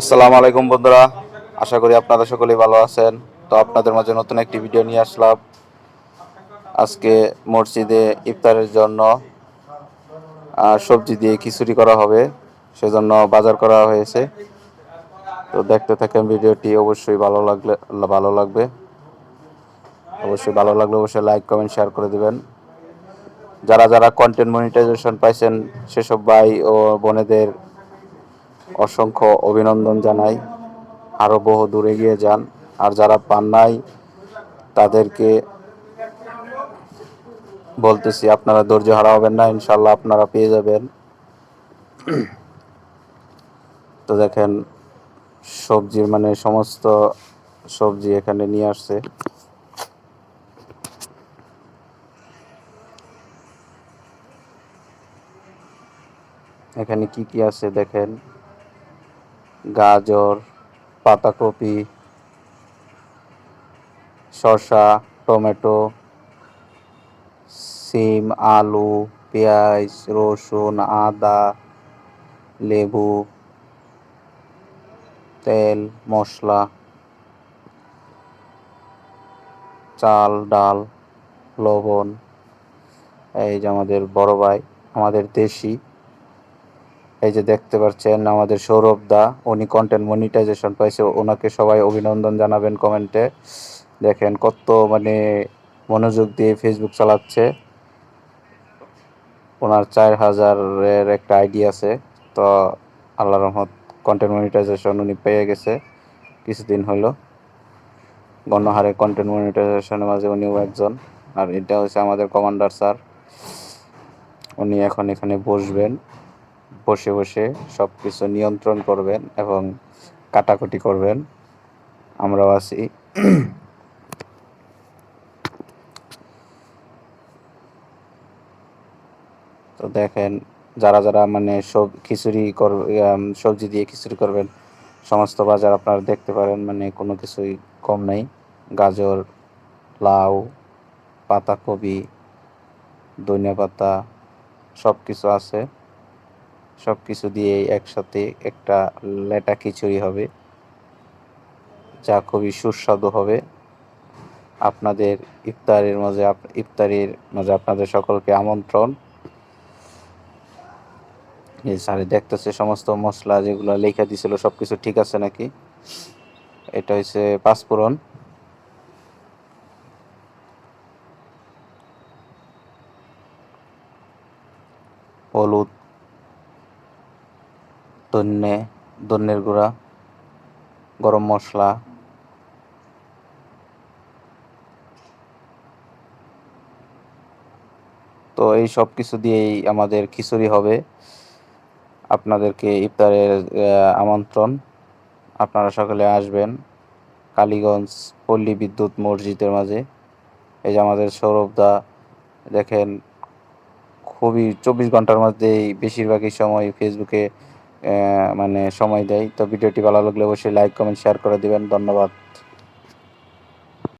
আসসালামু আলাইকুম বন্ধুরা, আশা করি আপনারা সকলেই ভালো আছেন। তো আপনাদের মাঝে নতুন একটি ভিডিও নিয়ে আসলাম। আজকে মসজিদে ইফতারের জন্য সবজি দিয়ে খিচুড়ি করা হবে, সেজন্য বাজার করা হয়েছে। তো দেখতে থাকেন ভিডিওটি, অবশ্যই ভালো লাগলে, ভালো লাগবে। অবশ্যই ভালো লাগলে অবশ্যই লাইক কমেন্ট শেয়ার করে দিবেন। যারা যারা কন্টেন্ট মনিটাইজেশন পাইছেন, সেসব ভাই ও বোনেদের অসংখ্য অভিনন্দন জানাই। আরও বহু দূরে গিয়ে যান। আর যারা পান নাই, তাদেরকে বলতেছি, আপনারা ধৈর্য হারা হবেন না ইনশাল্লাহ আপনারা পেয়ে যাবেন। তো দেখেন সবজির মানে সমস্ত সবজি এখানে নিয়ে আসছে। এখানে কি কি আছে দেখেন? গাজর, পাতাকপি, শসা, টমেটো, সিম, আলু, পেঁয়াজ, রসুন, আদা, লেবু, তেল, মশলা, চাল, ডাল, লবণ। এই যে আমাদের বড় ভাই, আমাদের দেশি। এই যে দেখতে পাচ্ছেন আমাদের সৌরভ দা, উনি কন্টেন্ট মনিটাইজেশন পাইছে, ওনাকে সবাই অভিনন্দন জানাবেন কমেন্টে দেখেন কত মানে মনোযোগ দিয়ে ফেসবুক চালাচ্ছে। ওনার চার হাজারের একটা আইডি আছে, তো আল্লাহ রহমত কন্টেন্ট মনিটাইজেশন উনি পেয়ে গেছে, কিছুদিন হলো। গণহারে কন্টেন্ট মনিটাইজেশনের মাঝে উনিও একজন, আর এটা হচ্ছে আমাদের কমান্ডার স্যার উনি এখন এখানে বসবেন। বসে বসে সব কিছু নিয়ন্ত্রণ করবেন এবং কাটাকুটি করবেন। আমরাও আছি। তো দেখেন, যারা যারা মানে সব খিচুড়ি কর সবজি দিয়ে খিচুড়ি করবেন, সমস্ত বাজার আপনারা দেখতে পারেন মানে কোনো কিছুই কম নাই। গাজর, লাউ, পাতাকপি, ধনিয়া পাতা সব কিছু আছে। সব কিছু দিয়ে একসাথে একটা লেটা খিচুড়ি হবে, যা খুবই সুস্বাদু হবে। আপনাদের ইফতারের মাঝে ইফতারির মাঝে আপনাদের সকলকে আমন্ত্রণ। স্যারে দেখতেছে সমস্ত মশলা যেগুলো লেখা দিছিল সব কিছু ঠিক আছে নাকি? এটা হচ্ছে পাঁচফোড়ন হলুদ ধন্যে, ধন্যের গুঁড়া, গরম মশলা। তো এই সব কিছু দিয়েই আমাদের খিচুড়ি হবে। আপনাদেরকে ইফতারের আমন্ত্রণ। আপনারা সকলে আসবেন কালীগঞ্জ পল্লী বিদ্যুৎ মসজিদের মাঝে। এই যে আমাদের সৌরভ দা, দেখেন, খুবই চব্বিশ ঘণ্টার মধ্যেই বেশিরভাগই সময় ফেসবুকে মানে সময় দেয়। তো ভিডিওটি ভালো লাগলে অবশ্যই লাইক কমেন্ট শেয়ার করে দিবেন। ধন্যবাদ।